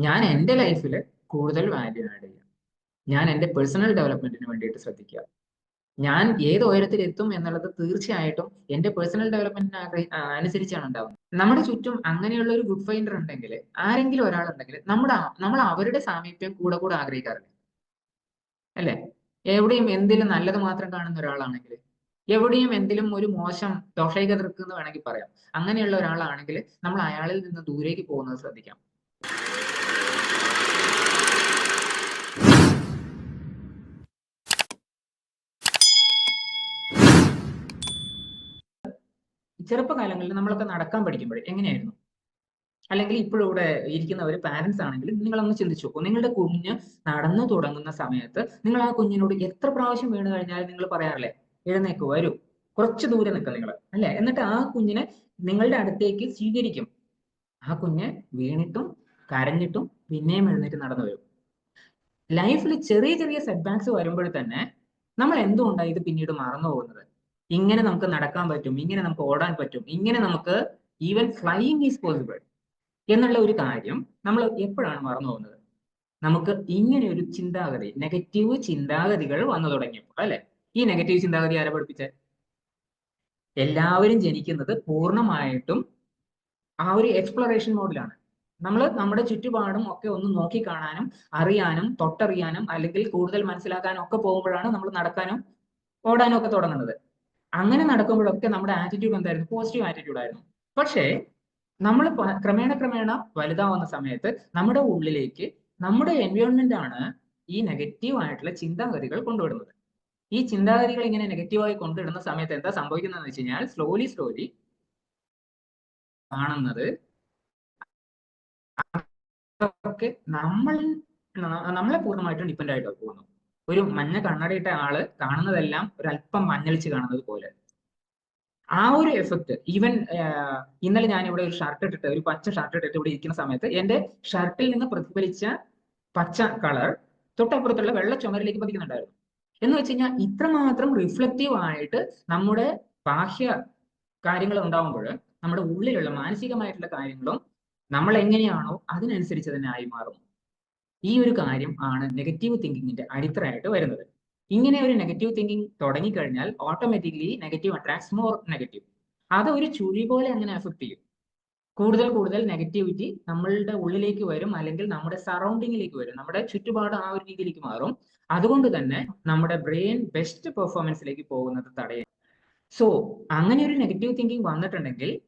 ഞാൻ എന്റെ ലൈഫിൽ കൂടുതൽ വാല്യൂ ആഡ് ചെയ്യാം. ഞാൻ എന്റെ പേഴ്സണൽ ഡെവലപ്മെന്റിന് വേണ്ടിയിട്ട് ശ്രദ്ധിക്കുക. ഞാൻ ഏത് ഉയരത്തിൽ എത്തും എന്നുള്ളത് തീർച്ചയായിട്ടും എന്റെ പേഴ്സണൽ ഡെവലപ്മെന്റിന് അനുസരിച്ചാണ് ഉണ്ടാവുന്നത്. നമ്മുടെ ചുറ്റും അങ്ങനെയുള്ള ഒരു ഗുഡ് ഫൈൻഡർ ഉണ്ടെങ്കിൽ ആരെങ്കിലും ഒരാളുണ്ടെങ്കിൽ നമ്മുടെ നമ്മൾ അവരുടെ സാമീപ്യം കൂടെ കൂടെ ആഗ്രഹിക്കാറില്ല. അല്ലേ? എവിടെയും എന്തിലും നല്ലത് മാത്രം കാണുന്ന ഒരാളാണെങ്കിൽ എവിടെയും എന്തിലും ഒരു മോശം ദോഷൈക എന്ന് വേണമെങ്കിൽ പറയാം. അങ്ങനെയുള്ള ഒരാളാണെങ്കിൽ നമ്മൾ അയാളിൽ നിന്ന് ദൂരേക്ക് പോകുന്നത് ശ്രദ്ധിക്കാം. ചെറുപ്പകാലങ്ങളിൽ നമ്മളൊക്കെ നടക്കാൻ പഠിക്കുമ്പോൾ എങ്ങനെയായിരുന്നു? അല്ലെങ്കിൽ ഇപ്പോഴും ഇവിടെ ഒരു പാരന്റ്സ് ആണെങ്കിൽ നിങ്ങളൊന്ന് ചിന്തിച്ചു നോക്കൂ. നിങ്ങളുടെ കുഞ്ഞ് നടന്നു തുടങ്ങുന്ന സമയത്ത് നിങ്ങൾ ആ കുഞ്ഞിനോട് എത്ര പ്രാവശ്യം വീണ് കഴിഞ്ഞാൽ നിങ്ങൾ പറയാറില്ലേ എഴുന്നേക്ക് വരൂ കുറച്ച് ദൂരെ നിൽക്കുക നിങ്ങൾ അല്ലെ? എന്നിട്ട് ആ കുഞ്ഞിനെ നിങ്ങളുടെ അടുത്തേക്ക് സ്വീകരിക്കും. ആ കുഞ്ഞ് വീണിട്ടും കരഞ്ഞിട്ടും പിന്നെയും എഴുന്നേറ്റ് നടന്നു വരും. ലൈഫിൽ ചെറിയ ചെറിയ സെറ്റ് സെറ്റ്ബാക്സ് വരുമ്പോൾ തന്നെ നമ്മൾ എന്തുകൊണ്ടാണ് ഇത് പിന്നീട് മറന്നു പോകുന്നത് ഇങ്ങനെ നമുക്ക് നടക്കാൻ പറ്റും ഇങ്ങനെ നമുക്ക് ഓടാൻ പറ്റും ഇങ്ങനെ നമുക്ക് ഈവൻ ഫ്ലൈയിങ് ഈസ് പോസിബിൾ എന്നുള്ള ഒരു കാര്യം നമ്മൾ എപ്പോഴാണ് മറന്നു പോകുന്നത്? നമുക്ക് ഇങ്ങനെ ഒരു ചിന്താഗതി നെഗറ്റീവ് ചിന്താഗതികൾ വന്നു തുടങ്ങിയപ്പോൾ അല്ലെ? ഈ നെഗറ്റീവ് ചിന്താഗതി ആരെ പഠിപ്പിച്ച? എല്ലാവരും ജനിക്കുന്നത് പൂർണമായിട്ടും ആ ഒരു എക്സ്പ്ലോറേഷൻ മോഡിലാണ് നമ്മൾ നമ്മുടെ ചുറ്റുപാടും ഒക്കെ ഒന്ന് നോക്കി കാണാനും അറിയാനും തൊട്ടറിയാനും അല്ലെങ്കിൽ കൂടുതൽ മനസ്സിലാക്കാനും ഒക്കെ പോകുമ്പോഴാണ് നമ്മൾ നടക്കാനും ഓടാനും ഒക്കെ തുടങ്ങുന്നത്. അങ്ങനെ നടക്കുമ്പോഴൊക്കെ നമ്മുടെ ആറ്റിറ്റ്യൂഡ് എന്തായിരുന്നു? പോസിറ്റീവ് ആറ്റിറ്റ്യൂഡ് ആയിരുന്നു. പക്ഷേ നമ്മൾ ക്രമേണ ക്രമേണ വലുതാവുന്ന സമയത്ത് നമ്മുടെ ഉള്ളിലേക്ക് നമ്മുടെ എൻവയോൺമെന്റ് ആണ് ഈ നെഗറ്റീവ് ആയിട്ടുള്ള ചിന്താഗതികൾ കൊണ്ടുവിടുന്നത്. ഈ ചിന്താഗതികൾ ഇങ്ങനെ നെഗറ്റീവായി കൊണ്ടുവിടുന്ന സമയത്ത് എന്താ സംഭവിക്കുന്നതെന്ന് വെച്ച് കഴിഞ്ഞാൽ സ്ലോലി സ്ലോലി കാണുന്നത് നമ്മൾ നമ്മളെ പൂർണമായിട്ടും ഡിപ്പെൻഡ് ആയിട്ട് പോകുന്നു ഒരു മഞ്ഞ കണ്ണടയിട്ട ആൾ കാണുന്നതെല്ലാം ഒരല്പം മഞ്ഞളിച്ച് കാണുന്നത് പോലെ. ആ ഒരു എഫക്ട് ഈവൻ ഇന്നലെ ഞാൻ ഇവിടെ ഒരു ഷർട്ട് ഇട്ടിട്ട് ഒരു പച്ച ഷർട്ട് ഇട്ടിട്ട് ഇവിടെ ഇരിക്കുന്ന സമയത്ത് എന്റെ ഷർട്ടിൽ നിന്ന് പ്രതിഫലിച്ച പച്ച കളർ തൊട്ടപ്പുറത്തുള്ള വെള്ള ചുമരിലേക്ക് പതിക്കുന്നുണ്ടായിരുന്നു. എന്ന് വെച്ച് കഴിഞ്ഞാൽ ഇത്രമാത്രം റിഫ്ലക്റ്റീവ് ആയിട്ട് നമ്മുടെ ബാഹ്യ കാര്യങ്ങൾ ഉണ്ടാകുമ്പോൾ നമ്മുടെ ഉള്ളിലുള്ള മാനസികമായിട്ടുള്ള കാര്യങ്ങളും നമ്മൾ എങ്ങനെയാണോ അതിനനുസരിച്ച് തന്നെ ആയി മാറും. ഈ ഒരു കാര്യം ആണ് നെഗറ്റീവ് തിങ്കിങ്ങിന്റെ അടിത്തറയായിട്ട് വരുന്നത്. ഇങ്ങനെ ഒരു നെഗറ്റീവ് തിങ്കിങ് തുടങ്ങിക്കഴിഞ്ഞാൽ automatically negative attracts more negative അത് ഒരു ചുഴി പോലെ അങ്ങനെ എഫക്ട് ചെയ്യും. കൂടുതൽ കൂടുതൽ നെഗറ്റിവിറ്റി നമ്മളുടെ ഉള്ളിലേക്ക് വരും അല്ലെങ്കിൽ നമ്മുടെ സറൗണ്ടിങ്ങിലേക്ക് വരും. നമ്മുടെ ചുറ്റുപാട് ആ ഒരു രീതിയിലേക്ക് മാറും. അതുകൊണ്ട് തന്നെ നമ്മുടെ ബ്രെയിൻ ബെസ്റ്റ് പെർഫോമൻസിലേക്ക് പോകുന്നത് തടയാൻ. സോ അങ്ങനെ ഒരു നെഗറ്റീവ് തിങ്കിങ് വന്നിട്ടുണ്ടെങ്കിൽ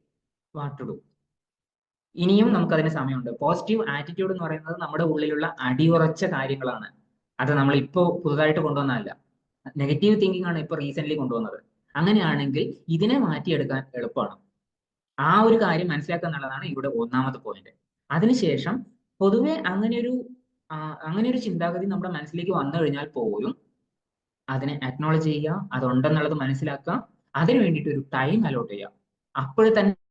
വാട്ട് ടു ഡു ഇനിയും നമുക്ക് നമുക്കതിന് സമയമുണ്ട്. പോസിറ്റീവ് ആറ്റിറ്റ്യൂഡ് എന്ന് പറയുന്നത് നമ്മുടെ ഉള്ളിലുള്ള അടിയുറച്ച കാര്യങ്ങളാണ്. അത് നമ്മൾ ഇപ്പോൾ പുതുതായിട്ട് കൊണ്ടുവന്നതല്ല. നെഗറ്റീവ് തിങ്കിങ് ആണ് ഇപ്പോൾ റീസെന്റ് കൊണ്ടുവന്നത്. അങ്ങനെയാണെങ്കിൽ ഇതിനെ മാറ്റിയെടുക്കാൻ എളുപ്പമാണ്. ആ ഒരു കാര്യം മനസ്സിലാക്കുക എന്നുള്ളതാണ് ഇവിടെ ഒന്നാമത്തെ പോയിന്റ് അതിനുശേഷം പൊതുവെ അങ്ങനെ ഒരു അങ്ങനെ ഒരു ചിന്താഗതി നമ്മുടെ മനസ്സിലേക്ക് വന്നു കഴിഞ്ഞാൽ പോലും അതിനെ അക്നോളജ് ചെയ്യുക അതുണ്ടെന്നുള്ളത് മനസ്സിലാക്കുക അതിനു വേണ്ടിയിട്ട് ഒരു ടൈം അലോട്ട് ചെയ്യുക. അപ്പോഴെ തന്നെ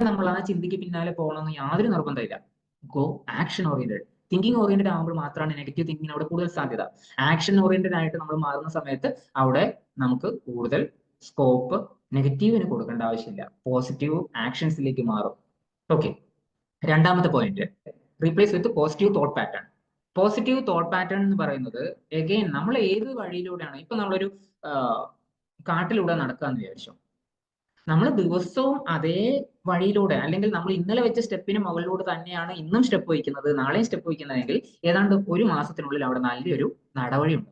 നമ്മൾ ആ ചിന്തയ്ക്ക് പിന്നാലെ പോകണമെന്ന് യാതൊരു നിർബന്ധമില്ല go action oriented thinking oriented ആകുമ്പോൾ മാത്രമാണ് നെഗറ്റീവ് തിങ്കിങ് അവിടെ കൂടുതൽ സാധ്യത. ആക്ഷൻ ഓറിയന്റഡ് ആയിട്ട് നമ്മൾ മാറുന്ന സമയത്ത് അവിടെ നമുക്ക് കൂടുതൽ സ്കോപ്പ് നെഗറ്റീവിന് കൊടുക്കേണ്ട ആവശ്യമില്ല. പോസിറ്റീവ് ആക്ഷൻസിലേക്ക് മാറും. ഓക്കെ രണ്ടാമത്തെ point replace with positive thought pattern positive thought pattern എന്ന് പറയുന്നത് എഗെയിൻ നമ്മൾ ഏത് വഴിയിലൂടെയാണ് ഇപ്പൊ നമ്മളൊരു കാട്ടിലൂടെ നടക്കുക എന്ന് വിചാരിച്ചു. നമ്മൾ ദിവസവും അതേ വഴിയിലൂടെ അല്ലെങ്കിൽ നമ്മൾ ഇന്നലെ വെച്ച സ്റ്റെപ്പിന് മുകളിലൂടെ തന്നെയാണ് ഇന്നും സ്റ്റെപ്പ് വയ്ക്കുന്നത് നാളെയും സ്റ്റെപ്പ് വയ്ക്കുന്നതെങ്കിൽ ഏതാണ്ട് ഒരു മാസത്തിനുള്ളിൽ അവിടെ നല്ലൊരു നടവഴിയുണ്ട്.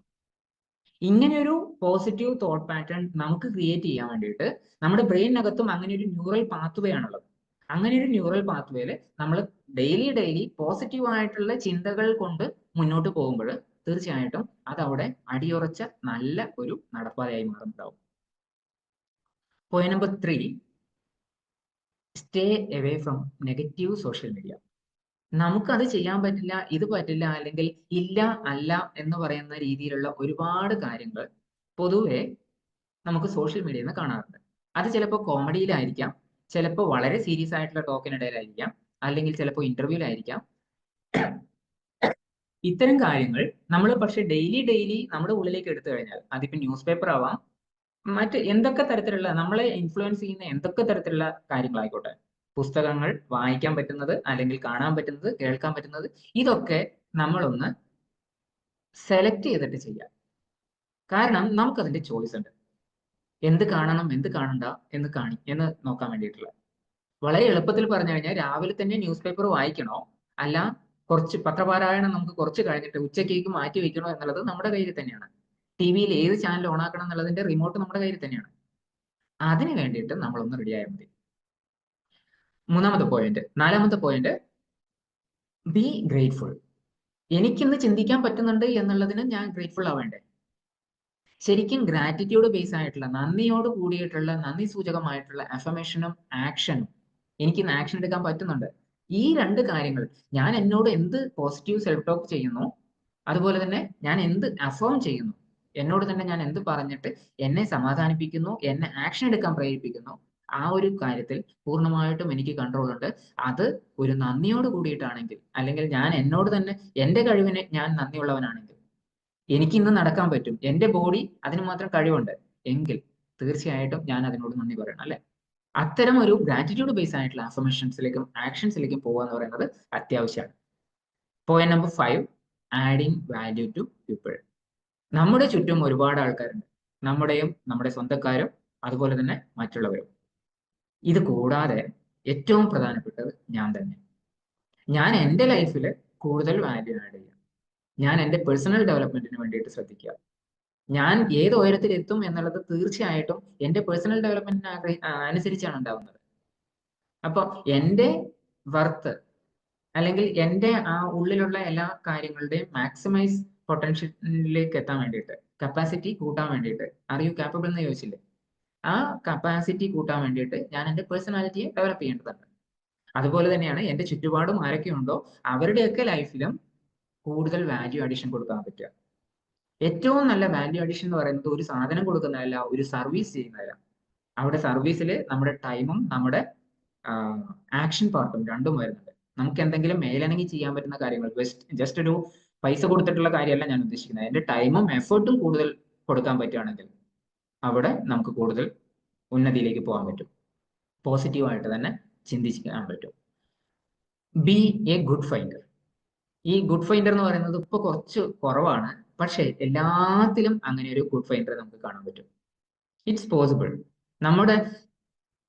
ഇങ്ങനെയൊരു പോസിറ്റീവ് തോട്ട് പാറ്റേൺ നമുക്ക് ക്രിയേറ്റ് ചെയ്യാൻ വേണ്ടിയിട്ട് നമ്മുടെ ബ്രെയിനകത്തും അങ്ങനെ ഒരു ന്യൂറൽ പാത്വേ ആണുള്ളത്. അങ്ങനെ ഒരു ന്യൂറൽ പാത്വേയിൽ നമ്മൾ ഡെയിലി ഡെയിലി പോസിറ്റീവ് ആയിട്ടുള്ള ചിന്തകൾ കൊണ്ട് മുന്നോട്ട് പോകുമ്പോൾ തീർച്ചയായിട്ടും അതവിടെ അടിയുറച്ച നല്ല ഒരു നടപ്പാതയായി മാറുന്നുണ്ടാവും. Point number three stay away from negative social media നമുക്കത് ചെയ്യാൻ പറ്റില്ല ഇത് പറ്റില്ല അല്ലെങ്കിൽ ഇല്ല അല്ല എന്ന് പറയുന്ന രീതിയിലുള്ള ഒരുപാട് കാര്യങ്ങൾ പൊതുവെ നമുക്ക് സോഷ്യൽ മീഡിയയിൽ നിന്ന് കാണാറുണ്ട്. അത് ചിലപ്പോൾ കോമഡിയിലായിരിക്കാം ചിലപ്പോൾ വളരെ സീരിയസ് ആയിട്ടുള്ള ടോക്കിനിടയിലായിരിക്കാം അല്ലെങ്കിൽ ചിലപ്പോൾ ഇന്റർവ്യൂലായിരിക്കാം ഇത്തരം കാര്യങ്ങൾ നമ്മൾ പക്ഷെ ഡെയിലി ഡെയിലി നമ്മുടെ ഉള്ളിലേക്ക് എടുത്തു കഴിഞ്ഞാൽ അതിപ്പോ ന്യൂസ് പേപ്പർ ആവാം മറ്റ് എന്തൊക്കെ തരത്തിലുള്ള നമ്മളെ ഇൻഫ്ലുവൻസ് ചെയ്യുന്ന എന്തൊക്കെ തരത്തിലുള്ള കാര്യങ്ങളായിക്കോട്ടെ? പുസ്തകങ്ങൾ വായിക്കാൻ പറ്റുന്നത് അല്ലെങ്കിൽ കാണാൻ പറ്റുന്നത് കേൾക്കാൻ പറ്റുന്നത് ഇതൊക്കെ നമ്മളൊന്ന് സെലക്ട് ചെയ്തിട്ട് ചെയ്യാം. കാരണം നമുക്കതിന്റെ ചോയ്സ് ഉണ്ട്. എന്ത് കാണണം എന്ത് കാണണ്ട എന്ന് കാണി എന്ന് നോക്കാൻ വേണ്ടിയിട്ടുള്ള. വളരെ എളുപ്പത്തിൽ പറഞ്ഞു കഴിഞ്ഞാൽ രാവിലെ തന്നെ ന്യൂസ് പേപ്പർ വായിക്കണോ? അല്ല കുറച്ച് പത്രപാരായണം നമുക്ക് കുറച്ച് കഴിഞ്ഞിട്ട് ഉച്ചക്കേക്ക് മാറ്റി വെക്കണോ എന്നുള്ളത് നമ്മുടെ കയ്യിൽ തന്നെയാണ്. ടി വിയിൽ ഏത് ചാനൽ ഓൺ ആക്കണം എന്നുള്ളതിന്റെ റിമോട്ട് നമ്മുടെ കയ്യിൽ തന്നെയാണ്. അതിന് വേണ്ടിയിട്ട് നമ്മളൊന്ന് റെഡി ആയാൽ മതി. മൂന്നാമത്തെ പോയിന്റ് നാലാമത്തെ പോയിന്റ് ബി ഗ്രേറ്റ്ഫുൾ എനിക്കിന്ന് ചിന്തിക്കാൻ പറ്റുന്നുണ്ട് എന്നുള്ളതിന് ഞാൻ ഗ്രേറ്റ്ഫുൾ ആവേണ്ടേ? ശരിക്കും ഗ്രാറ്റിറ്റ്യൂഡ് ബേസ് ആയിട്ടുള്ള നന്ദിയോട് കൂടിയിട്ടുള്ള നന്ദി സൂചകമായിട്ടുള്ള അഫമേഷനും ആക്ഷനും എനിക്ക് ഇന്ന് ആക്ഷൻ എടുക്കാൻ പറ്റുന്നുണ്ട്. ഈ രണ്ട് കാര്യങ്ങൾ ഞാൻ എന്നോട് എന്ത് പോസിറ്റീവ് സെൽഫ് ടോക്ക് ചെയ്യുന്നു അതുപോലെ തന്നെ ഞാൻ എന്ത് അഫോം ചെയ്യുന്നു എന്നോട് തന്നെ ഞാൻ എന്ത് പറഞ്ഞിട്ട് എന്നെ സമാധാനിപ്പിക്കുന്നു എന്നെ ആക്ഷൻ എടുക്കാൻ പ്രേരിപ്പിക്കുന്നു ആ ഒരു കാര്യത്തിൽ പൂർണമായിട്ടും എനിക്ക് കൺട്രോൾ ഉണ്ട്. അത് ഒരു നന്ദിയോട് കൂടിയിട്ടാണെങ്കിൽ അല്ലെങ്കിൽ ഞാൻ എന്നോട് തന്നെ എന്റെ കഴിവിനെ ഞാൻ നന്ദിയുള്ളവനാണെങ്കിൽ എനിക്ക് ഇന്ന് നടക്കാൻ പറ്റും. എന്റെ ബോഡി അതിന് മാത്രം കഴിവുണ്ട്. എങ്കിൽ തീർച്ചയായിട്ടും ഞാൻ അതിനോട് നന്ദി പറയണം അല്ലെ? അത്തരം ഒരു ഗ്രാറ്റിറ്റ്യൂഡ് ബേസ് ആയിട്ടുള്ള അഫർമേഷൻസിലേക്കും ആക്ഷൻസിലേക്കും പോകുക എന്ന് പറയുന്നത് അത്യാവശ്യമാണ്. Point number five adding value to people നമ്മുടെ ചുറ്റും ഒരുപാട് ആൾക്കാരുണ്ട്. നമ്മുടെയും നമ്മുടെ സ്വന്തക്കാരും അതുപോലെ തന്നെ മറ്റുള്ളവരും. ഇത് കൂടാതെ ഏറ്റവും പ്രധാനപ്പെട്ടത് ഞാൻ തന്നെ. ഞാൻ എന്റെ ലൈഫിൽ കൂടുതൽ വാല്യൂ ആഡ് ചെയ്യുക ഞാൻ എന്റെ പേഴ്സണൽ ഡെവലപ്മെന്റിന് വേണ്ടിയിട്ട് ശ്രദ്ധിക്കുക. ഞാൻ ഏത് ഉയരത്തിൽ എത്തും എന്നുള്ളത് തീർച്ചയായിട്ടും എന്റെ പേഴ്സണൽ ഡെവലപ്മെന്റിന് ആഗ്രഹി അനുസരിച്ചാണ് ഉണ്ടാവുന്നത്. അപ്പോൾ എന്റെ വർത്ത് അല്ലെങ്കിൽ എന്റെ ആ ഉള്ളിലുള്ള എല്ലാ കാര്യങ്ങളുടെയും മാക്സിമൈസ് പൊട്ടൻഷ്യലിലേക്ക് എത്താൻ വേണ്ടിയിട്ട് കപ്പാസിറ്റി കൂട്ടാൻ വേണ്ടിയിട്ട്. ആർ യു കാപ്പബിൾ എന്ന് ചോദിച്ചില്ലേ? ആ കപ്പാസിറ്റി കൂട്ടാൻ വേണ്ടിയിട്ട് ഞാൻ എന്റെ പേഴ്സണാലിറ്റിയെ ഡെവലപ്പ് ചെയ്യേണ്ടതുണ്ട്. അതുപോലെ തന്നെയാണ് എന്റെ ചുറ്റുപാടും ആരൊക്കെയുണ്ടോ അവരുടെയൊക്കെ ലൈഫിലും കൂടുതൽ വാല്യൂ അഡീഷൻ കൊടുക്കാൻ പറ്റുക. ഏറ്റവും നല്ല വാല്യൂ അഡീഷൻ എന്ന് പറയുന്നത് ഒരു സാധനം കൊടുക്കുന്നതല്ല ഒരു സർവീസ് ചെയ്യുന്നതല്ല. അവിടെ സർവീസിൽ നമ്മുടെ ടൈമും നമ്മുടെ ആക്ഷൻ പാർട്ടും രണ്ടും വരുന്നുണ്ട്. നമുക്ക് എന്തെങ്കിലും മേലനങ്ങി ചെയ്യാൻ പറ്റുന്ന കാര്യങ്ങൾ ജസ്റ്റ് ഒരു പൈസ കൊടുത്തിട്ടുള്ള കാര്യമല്ല ഞാൻ ഉദ്ദേശിക്കുന്നത്. എന്റെ ടൈമും എഫേർട്ടും കൂടുതൽ കൊടുക്കാൻ പറ്റുകയാണെങ്കിൽ അവിടെ നമുക്ക് കൂടുതൽ ഉന്നതിയിലേക്ക് പോകാൻ പറ്റും. പോസിറ്റീവായിട്ട് തന്നെ ചിന്തിക്കാൻ പറ്റും. ബി എ ഗുഡ് ഫൈൻഡർ ഈ ഗുഡ് ഫൈൻഡർ എന്ന് പറയുന്നത് ഇപ്പൊ കുറച്ച് കുറവാണ്. പക്ഷേ എല്ലാത്തിലും അങ്ങനെ ഒരു ഗുഡ് ഫൈൻഡർ നമുക്ക് കാണാൻ പറ്റും. ഇറ്റ്സ് പോസിബിൾ നമ്മുടെ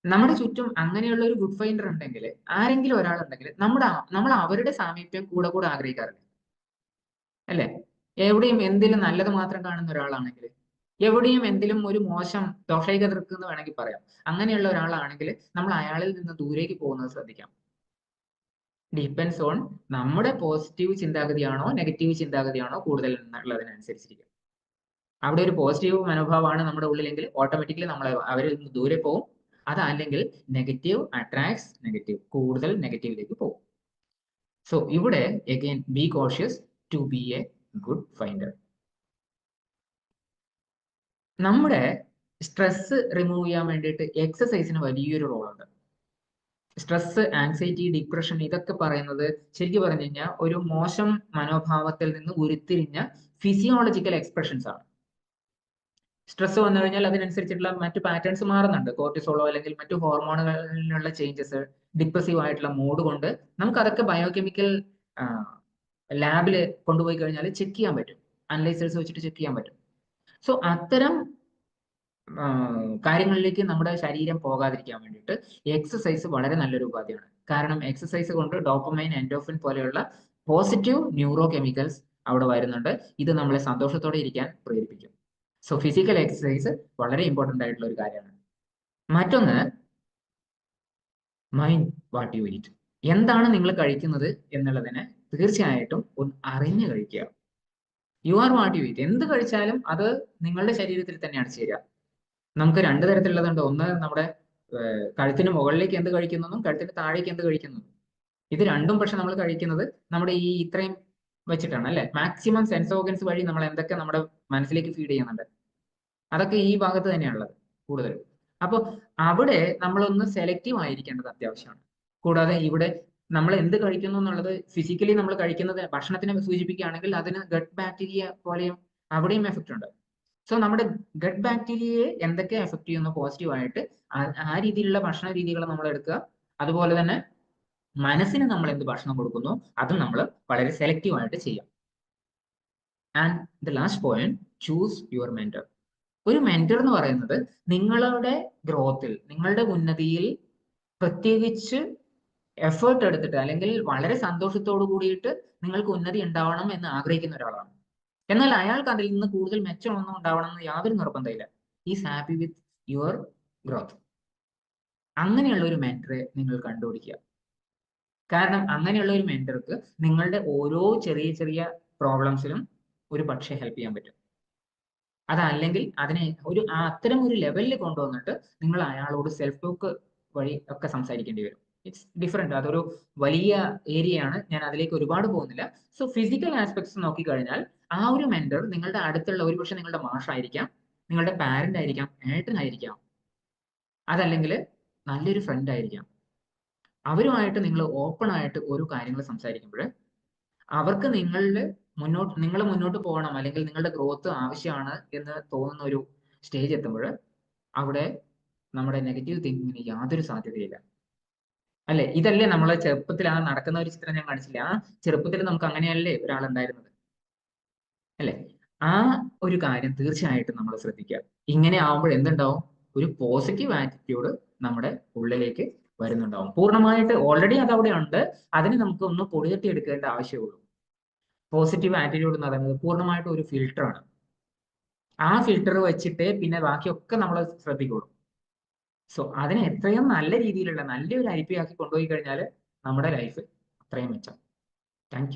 നമ്മുടെ ചുറ്റും അങ്ങനെയുള്ള ഒരു ഗുഡ് ഫൈൻഡർ ഉണ്ടെങ്കിൽ ആരെങ്കിലും ഒരാളുണ്ടെങ്കിൽ നമ്മുടെ നമ്മൾ അവരുടെ സാമീപ്യം കൂടെ കൂടെ ആഗ്രഹിക്കാറില്ല? അല്ലെ? എവിടെയും എന്തിലും നല്ലത് മാത്രം കാണുന്ന ഒരാളാണെങ്കിൽ എവിടെയും എന്തിലും ഒരു മോശം ദോഷൈക എന്ന് വേണമെങ്കിൽ പറയാം. അങ്ങനെയുള്ള ഒരാളാണെങ്കിൽ നമ്മൾ അയാളിൽ നിന്ന് ദൂരേക്ക് പോകുന്നത് ശ്രദ്ധിക്കാം. ഡിപ്പെൻസ് ഓൺ നമ്മുടെ പോസിറ്റീവ് ചിന്താഗതിയാണോ നെഗറ്റീവ് ചിന്താഗതിയാണോ കൂടുതൽ എന്നുള്ളതിനനുസരിച്ചിരിക്കും. അവിടെ ഒരു പോസിറ്റീവ് മനോഭാവമാണ് നമ്മുടെ ഉള്ളിലെങ്കിൽ ഓട്ടോമാറ്റിക്കലി നമ്മൾ അവരിൽ നിന്ന് ദൂരെ പോകും. അതല്ലെങ്കിൽ നെഗറ്റീവ് അട്രാക്ട്സ് നെഗറ്റീവ് കൂടുതൽ നെഗറ്റീവിലേക്ക് പോകും. സോ ഇവിടെ again be cautious to be a good finder നമ്മുടെ സ്ട്രെസ് റിമൂവ് ചെയ്യാൻ വേണ്ടിയിട്ട് എക്സസൈസിന് വലിയൊരു റോളുണ്ട് സ്ട്രെസ് ആൻസൈറ്റി ഡിപ്രഷൻ ഇതൊക്കെ പറയുന്നത് ശരിക്കും പറഞ്ഞു കഴിഞ്ഞാൽ ഒരു മോശം മനോഭാവത്തിൽ നിന്ന് ഉരുത്തിരിഞ്ഞ ഫിസിയോളജിക്കൽ എക്സ്പ്രഷൻസ് ആണ്. സ്ട്രെസ് വന്നു കഴിഞ്ഞാൽ അതിനനുസരിച്ചിട്ടുള്ള മറ്റു പാറ്റേൺസ് മാറുന്നുണ്ട്. കോർട്ടിസോളോ അല്ലെങ്കിൽ മറ്റു ഹോർമോണുകളിലുള്ള ചേഞ്ചസ് ഡിപ്രസീവ് ആയിട്ടുള്ള മൂഡ് കൊണ്ട് നമുക്ക് അതൊക്കെ ബയോകെമിക്കൽ ലാബിൽ കൊണ്ടുപോയി കഴിഞ്ഞാൽ ചെക്ക് ചെയ്യാൻ പറ്റും. അനലൈസേഴ്സ് വെച്ചിട്ട് ചെക്ക് ചെയ്യാൻ പറ്റും. സോ അത്തരം കാര്യങ്ങളിലേക്ക് നമ്മുടെ ശരീരം പോകാതിരിക്കാൻ വേണ്ടിയിട്ട് എക്സസൈസ് വളരെ നല്ലൊരു ഉപാധിയാണ്. കാരണം എക്സസൈസ് കൊണ്ട് ഡോപ്പമൈൻ എൻഡോഫിൻ പോലെയുള്ള പോസിറ്റീവ് ന്യൂറോ കെമിക്കൽസ് അവിടെ വരുന്നുണ്ട്. ഇത് നമ്മളെ സന്തോഷത്തോടെ ഇരിക്കാൻ പ്രേരിപ്പിക്കും. സോ ഫിസിക്കൽ എക്സസൈസ് വളരെ ഇമ്പോർട്ടന്റ് ആയിട്ടുള്ള ഒരു കാര്യമാണ്. മറ്റൊന്ന് മൈൻഡ് വാട്ട് യു ഈറ്റ് എന്താണ് നിങ്ങൾ കഴിക്കുന്നത് എന്നുള്ളതിനെ തീർച്ചയായിട്ടും ഒന്ന് അറിഞ്ഞു കഴിക്കുക. You are what you eat എന്ത് കഴിച്ചാലും അത് നിങ്ങളുടെ ശരീരത്തിൽ തന്നെയാണ് ചേരുക. നമുക്ക് രണ്ട് തരത്തിലുള്ളതുണ്ട്. ഒന്ന് നമ്മുടെ കഴുത്തിന് മുകളിലേക്ക് എന്ത് കഴിക്കുന്നതും കഴുത്തിന് താഴേക്ക് എന്ത് കഴിക്കുന്നതും. ഇത് രണ്ടും പക്ഷെ നമ്മൾ കഴിക്കുന്നത് നമ്മുടെ ഈ ഇത്രയും വെച്ചിട്ടാണ് അല്ലെ? മാക്സിമം സെൻസ് ഓർഗൻസ് വഴി നമ്മൾ എന്തൊക്കെ നമ്മുടെ മനസ്സിലേക്ക് ഫീഡ് ചെയ്യുന്നുണ്ട്. അതൊക്കെ ഈ ഭാഗത്ത് തന്നെയാണുള്ളത് കൂടുതലും. അപ്പോൾ അവിടെ നമ്മളൊന്ന് സെലക്റ്റീവ് ആയിരിക്കേണ്ടത് അത്യാവശ്യമാണ്. കൂടാതെ ഇവിടെ നമ്മൾ എന്ത് കഴിക്കുന്നു എന്നുള്ളത് ഫിസിക്കലി നമ്മൾ കഴിക്കുന്നത് ഭക്ഷണത്തിനെ സൂചിപ്പിക്കുകയാണെങ്കിൽ അതിന് ഗട്ട് ബാക്ടീരിയ പോലെയും അവിടെയും എഫക്റ്റ് ഉണ്ട്. സോ നമ്മുടെ ഗട്ട് ബാക്ടീരിയയെ എന്തൊക്കെ എഫക്ട് ചെയ്യുന്നു പോസിറ്റീവ് ആയിട്ട്? ആ രീതിയിലുള്ള ഭക്ഷണ രീതികൾ നമ്മൾ എടുക്കുക. അതുപോലെ തന്നെ മനസ്സിന് നമ്മൾ എന്ത് ഭക്ഷണം കൊടുക്കുന്നു? അത് നമ്മൾ വളരെ സെലക്റ്റീവ് ആയിട്ട് ചെയ്യാം. And the last point choose your mentor ഒരു മെന്റർ എന്ന് പറയുന്നത് നിങ്ങളുടെ ഗ്രോത്തിൽ നിങ്ങളുടെ ഉന്നതിയിൽ പ്രത്യേകിച്ച് എഫേർട്ട് എടുത്തിട്ട് അല്ലെങ്കിൽ വളരെ സന്തോഷത്തോടു കൂടിയിട്ട് നിങ്ങൾക്ക് ഉന്നതി ഉണ്ടാവണം എന്ന് ആഗ്രഹിക്കുന്ന ഒരാളാണ്. എന്നാൽ അയാൾക്ക് അതിൽ നിന്ന് കൂടുതൽ മെച്ചമൊന്നും ഉണ്ടാവണം എന്ന് യാതൊരു നിർബന്ധമില്ല is happy with your growth അങ്ങനെയുള്ള ഒരു മെന്ററെ നിങ്ങൾ കണ്ടുപിടിക്കുക. കാരണം അങ്ങനെയുള്ള ഒരു മെന്റർക്ക് നിങ്ങളുടെ ഓരോ ചെറിയ ചെറിയ പ്രോബ്ലംസിലും ഒരു പക്ഷേ ഹെൽപ്പ് ചെയ്യാൻ പറ്റും. അതല്ലെങ്കിൽ അതിനെ ഒരു അത്തരം ഒരു ലെവലിൽ കൊണ്ടുവന്നിട്ട് നിങ്ങൾ അയാളോട് സെൽഫ് ടോക്ക് വഴി ഒക്കെ സംസാരിക്കേണ്ടി വരും. ഇറ്റ്സ് ഡിഫറെന്റ് അതൊരു വലിയ ഏരിയയാണ്. ഞാൻ അതിലേക്ക് ഒരുപാട് പോകുന്നില്ല. സോ ഫിസിക്കൽ ആസ്പെക്ട്സ് നോക്കിക്കഴിഞ്ഞാൽ ആ ഒരു മെന്റർ നിങ്ങളുടെ അടുത്തുള്ള ഒരു ഒരുപക്ഷെ നിങ്ങളുടെ മാഷായിരിക്കാം നിങ്ങളുടെ പാരന്റ് ആയിരിക്കാം ഏട്ടനായിരിക്കാം അതല്ലെങ്കിൽ നല്ലൊരു ഫ്രണ്ട് ആയിരിക്കാം. അവരുമായിട്ട് നിങ്ങൾ ഓപ്പൺ ആയിട്ട് ഓരോ കാര്യങ്ങൾ സംസാരിക്കുമ്പോൾ അവർക്ക് നിങ്ങളുടെ മുന്നോട്ട് നിങ്ങൾ മുന്നോട്ട് പോകണം അല്ലെങ്കിൽ നിങ്ങളുടെ ഗ്രോത്ത് ആവശ്യമാണ് എന്ന് തോന്നുന്ന ഒരു സ്റ്റേജ് എത്തുമ്പോൾ അവിടെ നമ്മുടെ നെഗറ്റീവ് തിങ്കിങ്ങിന് യാതൊരു സാധ്യതയില്ല. അല്ലെ? ഇതല്ലേ നമ്മളെ ചെറുപ്പത്തിൽ ആ നടക്കുന്ന ഒരു ചിത്രം ഞാൻ കാണിച്ചില്ല? ആ ചെറുപ്പത്തിൽ നമുക്ക് അങ്ങനെയല്ലേ ഒരാളുണ്ടായിരുന്നത്? അല്ലെ? ആ ഒരു കാര്യം തീർച്ചയായിട്ടും നമ്മൾ ശ്രദ്ധിക്കുക. ഇങ്ങനെ ആവുമ്പോൾ എന്തുണ്ടാവും? ഒരു പോസിറ്റീവ് ആറ്റിറ്റ്യൂഡ് നമ്മുടെ ഉള്ളിലേക്ക് വരുന്നുണ്ടാവും. പൂർണമായിട്ട് ഓൾറെഡി അത് അവിടെ ഉണ്ട് അതിന് നമുക്ക് ഒന്ന് പൊടിതട്ടി എടുക്കേണ്ട ആവശ്യമുള്ളൂ. പോസിറ്റീവ് ആറ്റിറ്റ്യൂഡ് എന്ന് പറയുന്നത് പൂർണമായിട്ട് ഒരു ഫിൽട്ടറാണ് ആ ഫിൽറ്റർ വെച്ചിട്ട് പിന്നെ ബാക്കിയൊക്കെ നമ്മൾ ശ്രദ്ധിക്കുള്ളൂ. സോ അതിനെ എത്രയും നല്ല രീതിയിലുള്ള നല്ലൊരു ഐ പി ആക്കി കൊണ്ടുപോയി കഴിഞ്ഞാൽ നമ്മുടെ ലൈഫ് അത്രയും മെച്ചം. താങ്ക്